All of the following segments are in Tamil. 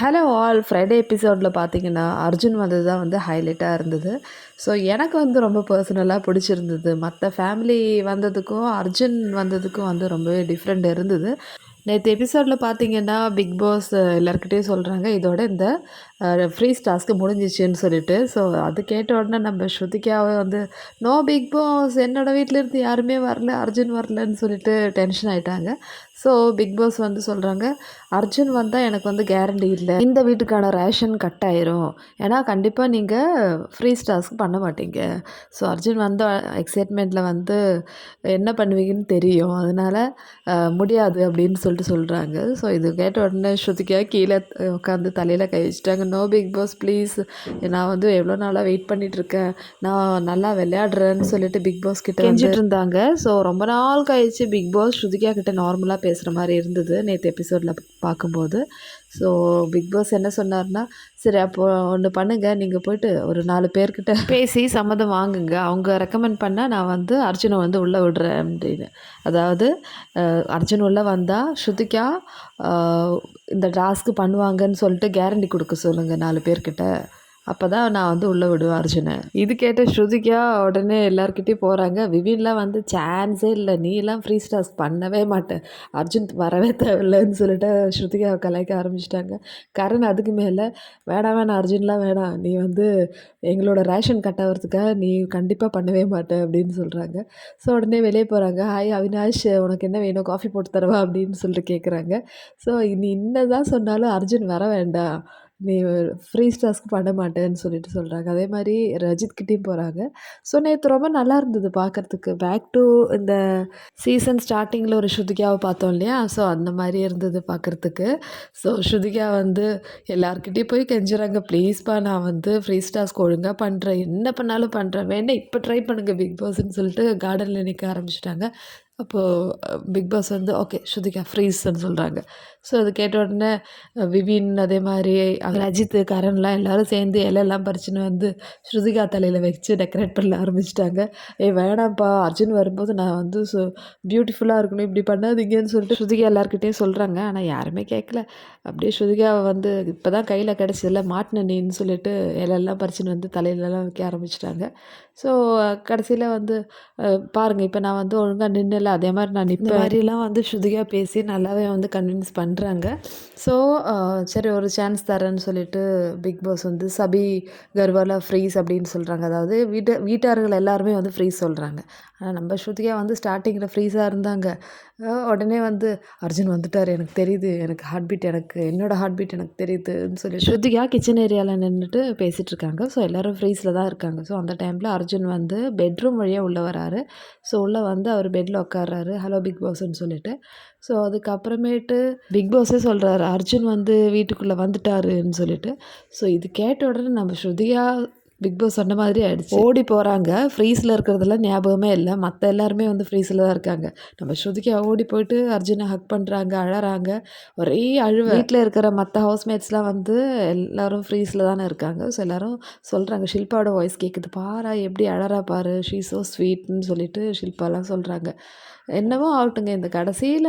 ஹலோ ஆல் ஃப்ரைடே எபிசோடில் பார்த்தீங்கன்னா அர்ஜுன் வந்தது தான் வந்து ஹைலைட்டாக இருந்தது. ஸோ எனக்கு வந்து ரொம்ப பர்சனலாக பிடிச்சிருந்தது. மற்ற ஃபேமிலி வந்ததுக்கும் அர்ஜுன் வந்ததுக்கும் வந்து ரொம்பவே டிஃப்ரெண்ட் இருந்தது. நேற்று எபிசோடில் பார்த்தீங்கன்னா பிக் பாஸ் எல்லாருக்கிட்டேயும் சொல்கிறாங்க இதோட இந்த ஃப்ரீஸ் டாஸ்க்கு முடிஞ்சிச்சுன்னு சொல்லிட்டு. ஸோ அது கேட்ட உடனே நம்ம ஸ்ருதிக்காவை வந்து நோ பிக் பாஸ் என்னோடய வீட்டிலேருந்து யாருமே வரல அர்ஜுன் வரலன்னு சொல்லிட்டு டென்ஷன் ஆகிட்டாங்க ஸோ பிக் பாஸ் வந்து சொல்கிறாங்க அர்ஜுன் வந்தால் எனக்கு வந்து கேரண்டி இல்லை. இந்த வீட்டுக்கான ரேஷன் கட் ஆயிரும். ஏன்னா கண்டிப்பாக நீங்கள் ஃப்ரீ டாஸ்க் பண்ண மாட்டீங்க. ஸோ அர்ஜுன் வந்த எக்ஸைட்மெண்ட்டில் வந்து என்ன பண்ணுவீங்கன்னு தெரியும். அதனால் முடியாது அப்படின்னு சொல்லிட்டு சொல்கிறாங்க ஸோ இது கேட்ட உடனே ஸ்ருதிக்கா கீழே உட்காந்து தலையில் கை வச்சுட்டாங்க. No Bigg Boss please. நான் வந்து எவ்வளோ நாளாக வெயிட் பண்ணிகிட்ருக்கேன் நான் நல்லா விளையாடுறேன்னு சொல்லிட்டு பிக் பாஸ் கிட்ட இருந்தாங்க ஸோ ரொம்ப நாள் கழிச்சு பிக் பாஸ் ஸ்ருதிகா கிட்ட நார்மலாக பேசுகிற மாதிரி இருந்தது நேற்று எபிசோடில் பார்க்கும்போது ஸோ பிக் பாஸ் என்ன சொன்னார்னா சரி அப்போ ஒன்று பண்ணுங்கள் நீங்கள் போயிட்டு ஒரு நாலு பேர்கிட்ட பேசி சம்மதம் வாங்குங்க. அவங்க ரெக்கமெண்ட் பண்ணால் நான் வந்து அர்ஜுனை வந்து உள்ளே விடுறேன். அப்படின்னு. அதாவது அர்ஜுன் உள்ளே வந்தால் ஸ்ருதிகா இந்த டாஸ்க்கு பண்ணுவாங்கன்னு சொல்லிட்டு கேரண்டி கொடுக்க சொல்லுங்கள் நாலு பேர்கிட்ட. அப்போ தான் நான் வந்து உள்ளே விடுவேன் அர்ஜுனை இது கேட்ட ஸ்ருதிக்கா உடனே எல்லாருக்கிட்டையும் போகிறாங்க விவின்லாம் வந்து சான்ஸே இல்லை. நீலாம் ஃப்ரீ ஸ்டாஸ் பண்ணவே மாட்டேன். அர்ஜுன் வரவே தேவையில்லைன்னு சொல்லிட்டு ஸ்ருதிகாவை கலாய்க்க ஆரம்பிச்சிட்டாங்க. கரண் அதுக்கு மேலே வேணாம் வேணாம் அர்ஜுன்லாம் வேணாம். நீ வந்து எங்களோட ரேஷன் கட் ஆகிறதுக்காக நீ கண்டிப்பாக பண்ணவே மாட்டேன் அப்படின்னு சொல்கிறாங்க ஸோ உடனே வெளியே போகிறாங்க ஹாய் அவினாஷ். உனக்கு என்ன வேணும்? காஃபி போட்டு தரவா? அப்படின்னு சொல்லிட்டு கேட்குறாங்க ஸோ நீ இன்னதான் சொன்னாலும் அர்ஜுன் வர வேண்டாம். நீ ஃப்ரீ டாஸ்க் பண்ண மாட்டேன்னு சொல்லிட்டு சொல்கிறாங்க அதே மாதிரி ரஜித்கிட்டேயும் போகிறாங்க ஸோ நேற்று ரொம்ப நல்லா இருந்தது பார்க்குறதுக்கு பேக் டு இந்த சீசன் ஸ்டார்டிங்கில் ஒரு ஸ்ருதிகாவை பார்த்தோம் இல்லையா? ஸோ அந்த மாதிரி இருந்தது பார்க்குறதுக்கு ஸோ ஸ்ருதிகா வந்து எல்லாருக்கிட்டேயும் போய் கெஞ்சுறாங்க. ப்ளீஸ்ப்பா நான் வந்து ஃப்ரீ டாஸ்க் ஒழுங்காக பண்ணுறேன் என்ன பண்ணாலும் பண்ணுறேன் வேணா இப்போ ட்ரை பண்ணுங்கள் பிக் பாஸ்ன்னு சொல்லிட்டு கார்டனில் நிற்க ஆரம்பிச்சிட்டாங்க. அப்போது பிக் பாஸ் வந்து ஓகே ஸ்ருதிகா ஃப்ரீஸ்ன்னு சொல்கிறாங்க ஸோ அது கேட்ட உடனே விவின் அதே மாதிரி அஜித் கரண்லாம் எல்லோரும் சேர்ந்து இலையெல்லாம் பறிச்சுன்னு வந்து ஸ்ருதிகா தலையில் வச்சு டெக்கரேட் பண்ண ஆரம்பிச்சிட்டாங்க. ஏ வேணாம்ப்பா அர்ஜுன் வரும்போது நான் வந்து ஸோ பியூட்டிஃபுல்லாக இருக்கணும் இப்படி பண்ணாதீங்கன்னு சொல்லிட்டு ஸ்ருதிகா எல்லாருக்கிட்டேயும் சொல்கிறாங்க ஆனால் யாருமே கேட்கல அப்படியே ஸ்ருதிகாவை வந்து இப்போ தான் கையில் கிடச்சதில்ல மாட்டின நீன்னு சொல்லிட்டு இலையெல்லாம் பறிச்சுன்னு வந்து தலையிலலாம் வைக்க ஆரம்பிச்சிட்டாங்க. ஸோ கடைசியில் வந்து பாருங்கள் இப்போ நான் வந்து ஒழுங்காக நின்றுல அதே மாதிரி நான் இப்போ மாதிரிலாம் வந்து ஸ்ருதிகா பேசி நல்லாவே வந்து கன்வின்ஸ் பண்ணுறாங்க ஸோ சரி ஒரு சான்ஸ் தரேன்னு சொல்லிட்டு பிக் பாஸ் வந்து சபி கர்வாலா ஃப்ரீஸ் அப்படின்னு சொல்கிறாங்க அதாவது வீட்டு வீட்டார்கள் எல்லாருமே வந்து ஃப்ரீஸ் சொல்கிறாங்க ஆனால் நம்ம ஸ்ருதிகா வந்து ஸ்டார்டிங்கில் ஃப்ரீஸாக இருந்தாங்க. உடனே வந்து அர்ஜுன் வந்துட்டார் எனக்கு தெரியுது எனக்கு ஹார்ட் பீட் எனக்கு என்னோடய ஹார்ட் பீட் எனக்கு தெரியுதுன்னு சொல்லி ஸ்ருதிகா கிச்சன் ஏரியாவில் நின்றுட்டு பேசிகிட்டு இருக்காங்க. ஸோ எல்லோரும் ஃப்ரீஸில் தான் இருக்காங்க. ஸோ அந்த டைமில் அர்ஜுன் வந்து பெட்ரூம் வழியாக உள்ளே வராரு. ஸோ உள்ளே வந்து அவர் பெட்டில் உட்காடுறாரு ஹலோ பிக் பாஸ்ன்னு சொல்லிட்டு. ஸோ அதுக்கப்புறமேட்டு பிக் பாஸே சொல்கிறாரு அர்ஜுன் வந்து வீட்டுக்குள்ளே வந்துட்டாருன்னு சொல்லிட்டு. ஸோ இது கேட்ட உடனே நம்ம ஸ்ருதியா பிக் பாஸ் சொன்ன மாதிரி ஆயிடுச்சு. ஓடி போகிறாங்க ஃப்ரீஸில் இருக்கிறதெல்லாம் ஞாபகமே இல்லை. மற்ற எல்லாருமே வந்து ஃப்ரீஸில் தான் இருக்காங்க. நம்ம ஸ்ருதிக்கு ஓடி போயிட்டு அர்ஜுனை ஹக் பண்ணுறாங்க அழறாங்க. ஒரே அழுவ. வீட்டில் இருக்கிற மற்ற ஹவுஸ்மேட்ஸ்லாம் வந்து எல்லோரும் ஃப்ரீஸில் தானே இருக்காங்க. ஸோ எல்லோரும் சொல்கிறாங்க ஷில்பாவோட வாய்ஸ் கேட்குது பாரா எப்படி அழறா பாரு. ஷீ ஸோ ஸ்வீட்னு சொல்லிட்டு ஷில்பாலாம் சொல்கிறாங்க என்னவோ ஆகட்டுங்க. இந்த கடைசியில்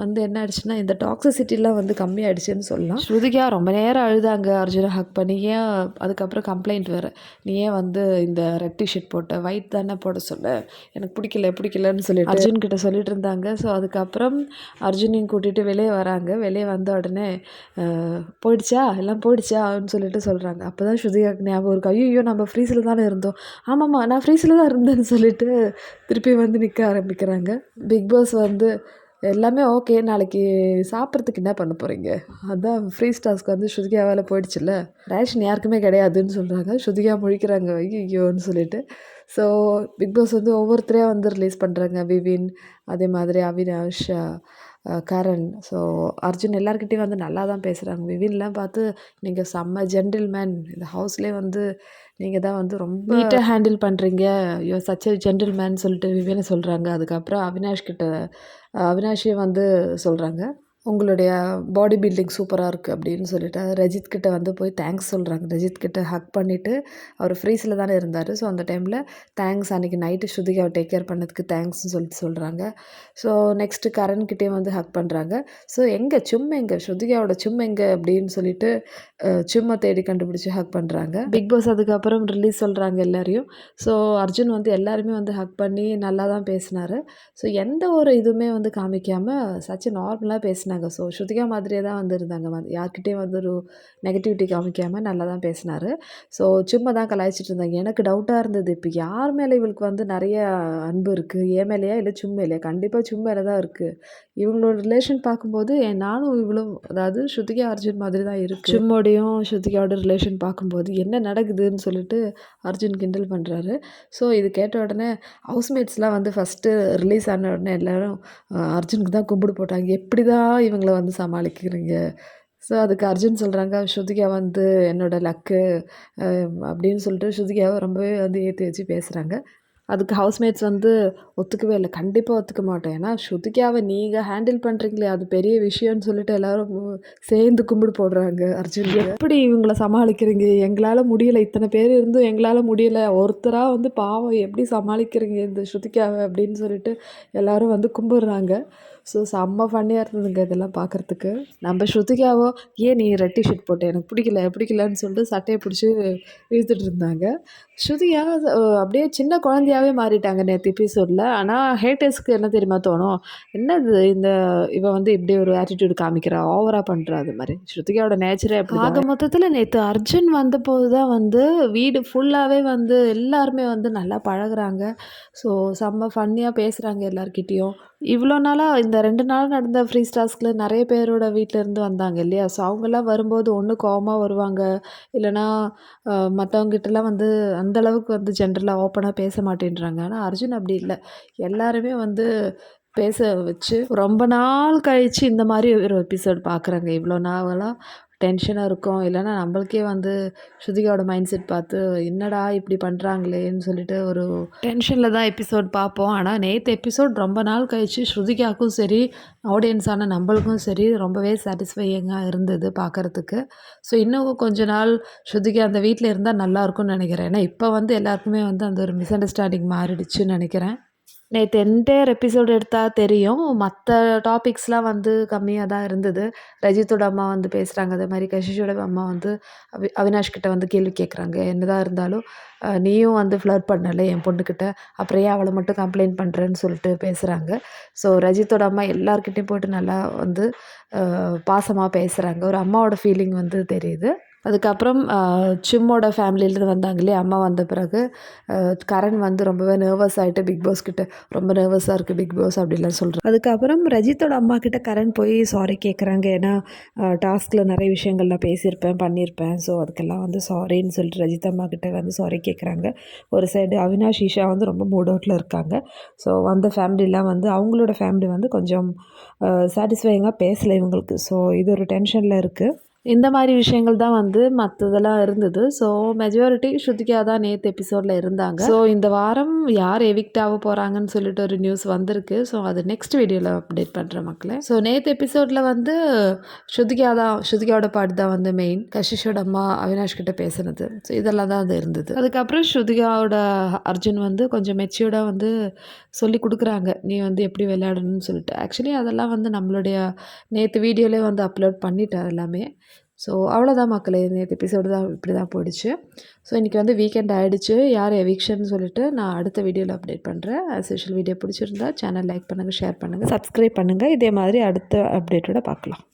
வந்து என்ன ஆயிடுச்சுன்னா இந்த டாக்ஸிசிட்டிலாம் வந்து கம்மியாயிடுச்சுன்னு சொல்லலாம். ஸ்ருதிகா ரொம்ப நேரம் அழுதாங்க அர்ஜுனை. ஹக் பண்ணி. ஏன் அதுக்கப்புறம் கம்ப்ளைண்ட் வேறு. நீ ஏன் வந்து இந்த ரெட் டிஷர்ட் போட்ட? ஒயிட் தானே போட சொல்ல எனக்கு பிடிக்கல பிடிக்கலன்னு சொல்லிட்டு அர்ஜுன் கிட்ட சொல்லிட்டு இருந்தாங்க. ஸோ அதுக்கப்புறம் அர்ஜுனையும் கூட்டிகிட்டு வெளியே வராங்க. வெளியே வந்த உடனே போயிடுச்சா? எல்லாம் போயிடுச்சா? அப்படின்னு சொல்லிட்டு சொல்கிறாங்க அப்போ தான் ஸ்ருதிகாக்கு ஞாபகம் இருக்கு. ஐயோ நம்ம ஃப்ரீஸில் தானே இருந்தோம். ஆமாம்மா நான் ஃப்ரீஸில் தான் இருந்தேன்னு சொல்லிட்டு திருப்பி வந்து நிற்க ஆரம்பிக்கிறாங்க. பிக் பாஸ் வந்து எல்லாமே ஓகே நாளைக்கு சாப்பிட்றதுக்கு என்ன பண்ண போகிறீங்க அதான் ஃப்ரீ ஸ்டாஸ்க்கு வந்து ஸ்ருதிகா வேலை போயிடுச்சுல்ல? ரேஷன் யாருக்குமே கிடையாதுன்னு சொல்கிறாங்க ஸ்ருதிகா முழிக்கிறாங்க ஐயோன்னு சொல்லிட்டு. ஸோ பிக் பாஸ் வந்து ஒவ்வொருத்தரையாக வந்து ரிலீஸ் பண்ணுறாங்க விவின் அதே மாதிரி அவினாஷ் கரண். ஸோ அர்ஜுன் எல்லாருக்கிட்டையும் வந்து நல்லா தான் பேசுகிறாங்க விவின்லாம் பார்த்து நீங்கள் செம்ம ஜென்டில்மேன் இந்த ஹவுஸ்லேயே வந்து நீங்கள் தான் வந்து ரொம்ப நீட்டாக ஹேண்டில் பண்ணுறீங்க யோ சச் எ ஜென்டில்மேன் சொல்லிட்டு விவினை சொல்கிறாங்க அதுக்கப்புறம் அவினாஷ் கிட்ட அவினாஷே வந்து சொல்கிறாங்க உங்களுடைய பாடி பில்டிங் சூப்பராக இருக்குது அப்படின்னு சொல்லிட்டு ரஜித் கிட்ட வந்து போய் தேங்க்ஸ் சொல்கிறாங்க ரஜித் கிட்ட ஹக் பண்ணிவிட்டு அவர் ஃப்ரீஸில் தானே இருந்தார். ஸோ அந்த டைமில் தேங்க்ஸ் அன்றைக்கி நைட்டு ஸ்ருதிகாவை டேக் கேர் பண்ணதுக்கு தேங்க்ஸ்னு சொல்லிட்டு சொல்கிறாங்க ஸோ நெக்ஸ்ட்டு கரண்கிட்டேயும் வந்து ஹக் பண்ணுறாங்க ஸோ எங்கே சும் எங்கே? ஸ்ருதிகாவோட சும் எங்கே? அப்படின்னு சொல்லிட்டு சும்மா தேடி கண்டுபிடிச்சி ஹக் பண்ணுறாங்க பிக் பாஸ் அதுக்கப்புறம் ரிலீஸ் சொல்கிறாங்க எல்லாரையும். ஸோ அர்ஜுன் வந்து எல்லாருமே வந்து ஹக் பண்ணி நல்லா தான் பேசினார். ஸோ எந்த ஒரு இதுவுமே வந்து காமிக்காமல் சச்சின் நார்மலாக பேசினாங்க. பேசினாங்க. ஸோ ஸ்ருதிகா மாதிரியே தான் வந்து இருந்தாங்க. யார்கிட்டேயும் வந்து ஒரு நெகட்டிவிட்டி காமிக்காமல் நல்லா தான் பேசினார். ஸோ சும்மா தான் கலாய்ச்சிட்டு இருந்தாங்க. எனக்கு டவுட்டாக இருந்தது. இப்போ யார் மேலே இவளுக்கு வந்து நிறைய அன்பு இருக்குது ஏன் மேலேயா? இல்லை சும்மா இல்லையா கண்டிப்பாக சும்மா தான் இருக்குது இவங்களோட ரிலேஷன் பார்க்கும்போது நானும் இவ்வளோ அதாவது ஸ்ருதிகா அர்ஜுன் மாதிரி தான் இருக்குது சும்மோடையும் ஸ்ருதிகாவோட ரிலேஷன் பார்க்கும்போது என்ன நடக்குதுன்னு சொல்லிட்டு அர்ஜுன் கிண்டல் பண்ணுறாரு ஸோ இது கேட்ட உடனே ஹவுஸ்மேட்ஸ்லாம் வந்து ஃபஸ்ட்டு ரிலீஸ் ஆன உடனே எல்லோரும் அர்ஜுனுக்கு தான் கும்பிடு போட்டாங்க. எப்படி தான் இவங்களை வந்து சமாளிக்கிறீங்க? ஸோ அதுக்கு அர்ஜுன் சொல்கிறாங்க ஸ்ருதிகா வந்து என்னோடய லக்கு. அப்படின்னு சொல்லிட்டு ஸ்ருதிகாவை ரொம்பவே வந்து ஏற்றி வச்சு பேசுகிறாங்க அதுக்கு ஹவுஸ்மேட்ஸ் வந்து ஒத்துக்கவே இல்லை. கண்டிப்பாக ஒத்துக்க மாட்டேன் ஏன்னா ஸ்ருதிகாவை நீங்கள் ஹேண்டில் பண்ணுறீங்களே அது பெரிய விஷயம்னு சொல்லிட்டு எல்லோரும் சேர்ந்து கும்பிடு போடுறாங்க அர்ஜுன் எப்படி இவங்கள சமாளிக்கிறீங்க? எங்களால் முடியலை. இத்தனை பேர் இருந்தும் எங்களால் முடியலை. ஒருத்தராக வந்து பாவம் எப்படி சமாளிக்கிறீங்க இந்த ஸ்ருதிகாவை அப்படின்னு சொல்லிட்டு எல்லோரும் வந்து கும்பிடுறாங்க. ஸோ செம்ம ஃபன்னியாக இருந்ததுங்க இதெல்லாம் பார்க்குறதுக்கு நம்ம ஸ்ருதிகாவோ ஏன் நீ ரெட் டிஷர்ட் போட்டேன் எனக்கு பிடிக்கல பிடிக்கலன்னு சொல்லிட்டு சட்டையை பிடிச்சி இழுத்துட்டு இருந்தாங்க. ஸ்ருதியா அப்படியே சின்ன குழந்தையாகவே மாறிட்டாங்க நேற்று எபிசோடில் ஆனால் ஹேட்டர்ஸ்க்கு என்ன தெரியுமா தோணும்? என்னது இந்த இவன் வந்து இப்படி ஒரு ஆட்டிடியூட் காமிக்கிறா ஓவராக பண்ணுறா அது மாதிரி. ஸ்ருதிகாவோட நேச்சரே அப்படி ஆக மொத்தத்தில் நேற்று அர்ஜுன் வந்தபோது தான் வந்து வீடு ஃபுல்லாகவே வந்து எல்லாருமே வந்து நல்லா பழகுறாங்க. ஸோ செம்ம ஃபன்னியாக பேசுகிறாங்க எல்லாருக்கிட்டேயும் இவ்வளோ நாளாக இந்த ரெண்டு நாள் நடந்த ஃப்ரீ ஸ்டாஸ்கில் நிறைய பேரோட வீட்டிலேருந்து வந்தாங்க இல்லையா? ஸோ அவங்கெல்லாம் வரும்போது ஒன்று கோபமாக வருவாங்க. இல்லைனா மற்றவங்ககிட்டலாம் வந்து அந்தளவுக்கு வந்து ஜென்ரலாக ஓப்பனாக பேச மாட்டேன்றாங்க. ஆனால் அர்ஜுன் அப்படி இல்லை. எல்லாருமே வந்து பேச வச்சு ரொம்ப நாள் கழித்து இந்த மாதிரி ஒரு எபிசோட் பார்க்குறாங்க இவ்வளோ நாவெல்லாம் டென்ஷனாக இருக்கும். இல்லைன்னா நம்மளுக்கே வந்து ஸ்ருதிகாவோட மைண்ட் செட் பார்த்து என்னடா இப்படி பண்ணுறாங்களேன்னு சொல்லிட்டு ஒரு டென்ஷனில் தான் எபிசோட் பார்ப்போம். ஆனால் நேற்று எபிசோட் ரொம்ப நாள் கழித்து ஸ்ருதிகாவுக்கும் சரி ஆடியன்ஸான நம்மளுக்கும் சரி ரொம்பவே சாட்டிஸ்ஃபையிங்காக இருந்தது பார்க்குறதுக்கு. ஸோ இன்னும் கொஞ்ச நாள் ஸ்ருதிகா அந்த வீட்டில் இருந்தால் நல்லாயிருக்கும்னு நினைக்கிறேன். ஏன்னா இப்போ வந்து எல்லாருக்குமே வந்து அந்த ஒரு மிஸ் அண்டர்ஸ்டாண்டிங் மாறிடுச்சுன்னு நினைக்கிறேன். நேற்று என்டையர் எபிசோடு எடுத்தால் தெரியும். மற்ற டாபிக்ஸ்லாம் வந்து கம்மியாக தான் இருந்தது. ரஜித்தோட அம்மா வந்து பேசுகிறாங்க அதே மாதிரி கஷிஷோட அம்மா வந்து அவி அவினாஷ் கிட்ட வந்து கேள்வி கேட்குறாங்க என்னதான் இருந்தாலும் நீயும் வந்து ஃப்ளர் பண்ணலை என் பொண்ணுக்கிட்ட அப்புறம் ஏன் அவளை மட்டும் கம்ப்ளைண்ட் பண்ணுறேன்னு சொல்லிட்டு பேசுகிறாங்க ஸோ ரஜித்தோட அம்மா எல்லாருக்கிட்டையும் போயிட்டு நல்லா வந்து பாசமாக பேசுகிறாங்க ஒரு அம்மாவோட ஃபீலிங் வந்து தெரியுது. அதுக்கப்புறம் சிம்மோட ஃபேமிலியிலேருந்து வந்தாங்க இல்லையா? அம்மா வந்த பிறகு கரண் வந்து ரொம்பவே நர்வஸ் ஆகிட்டு பிக் பாஸ் கிட்ட ரொம்ப நர்வஸாக இருக்குது பிக் பாஸ் அப்படிலாம் சொல்கிறேன் அதுக்கப்புறம் ரஜித்தோட அம்மா கிட்ட கரண் போய் சாரி கேட்குறாங்க ஏன்னா டாஸ்கில் நிறைய விஷயங்கள்லாம் பேசியிருப்பேன் பண்ணியிருப்பேன். ஸோ அதுக்கெல்லாம் வந்து சாரின்னு சொல்லிட்டு ரஜித் அம்மா கிட்ட வந்து சாரி கேட்குறாங்க ஒரு சைடு அவினாஷ் ஈஷா வந்து ரொம்ப மூட் அவுட்டில் இருக்காங்க. ஸோ வந்த ஃபேமிலிலாம் வந்து அவங்களோட ஃபேமிலி வந்து கொஞ்சம் சாட்டிஸ்ஃபையிங்காக பேசலை இவங்களுக்கு. ஸோ இது ஒரு டென்ஷனில் இருக்குது இந்த மாதிரி விஷயங்கள் தான் வந்து மற்றதெல்லாம் இருந்தது. ஸோ மெஜாரிட்டி ஸ்ருதிகா தான் நேற்று எபிசோடில் இருந்தாங்க. ஸோ இந்த வாரம் யார் எவிக்ட் ஆக போகிறாங்கன்னு சொல்லிட்டு ஒரு நியூஸ் வந்திருக்கு. ஸோ அது நெக்ஸ்ட் வீடியோவில் அப்டேட் பண்ணுற மக்களை. ஸோ நேற்று எபிசோடில் வந்து ஸ்ருதிகா தான் ஸ்ருதிகாவோட பாட்டு தான் வந்து மெயின் கஷிஷோட அம்மா அவினாஷ் கிட்ட பேசுனது. ஸோ இதெல்லாம் தான் அது இருந்தது. அதுக்கப்புறம் ஸ்ருதிகாவோட அர்ஜுன் வந்து கொஞ்சம் மெச்சியூர்டாக வந்து சொல்லி கொடுக்குறாங்க. நீ வந்து எப்படி விளையாடணும்னு சொல்லிட்டு. ஆக்சுவலி அதெல்லாம் வந்து நம்மளுடைய நேற்று வீடியோலேயே வந்து அப்லோட் பண்ணிட்டேன் எல்லாமே. ஸோ அவ்வளோதான் மக்களே. நேற்று எபிசோடு தான் இப்படி தான் போயிடுச்சு. ஸோ இன்றைக்கி வந்து வீக்கெண்ட் ஆகிடுச்சு யார் எவிக்ஷன் சொல்லிட்டு நான் அடுத்த வீடியோவில் அப்டேட் பண்ணுறேன் சோஷியல் வீடியோ பிடிச்சிருந்தா சேனல் லைக் பண்ணுங்கள் ஷேர் பண்ணுங்கள் சப்ஸ்கிரைப் பண்ணுங்கள் இதே மாதிரி அடுத்த அப்டேட்டோட பார்க்கலாம்.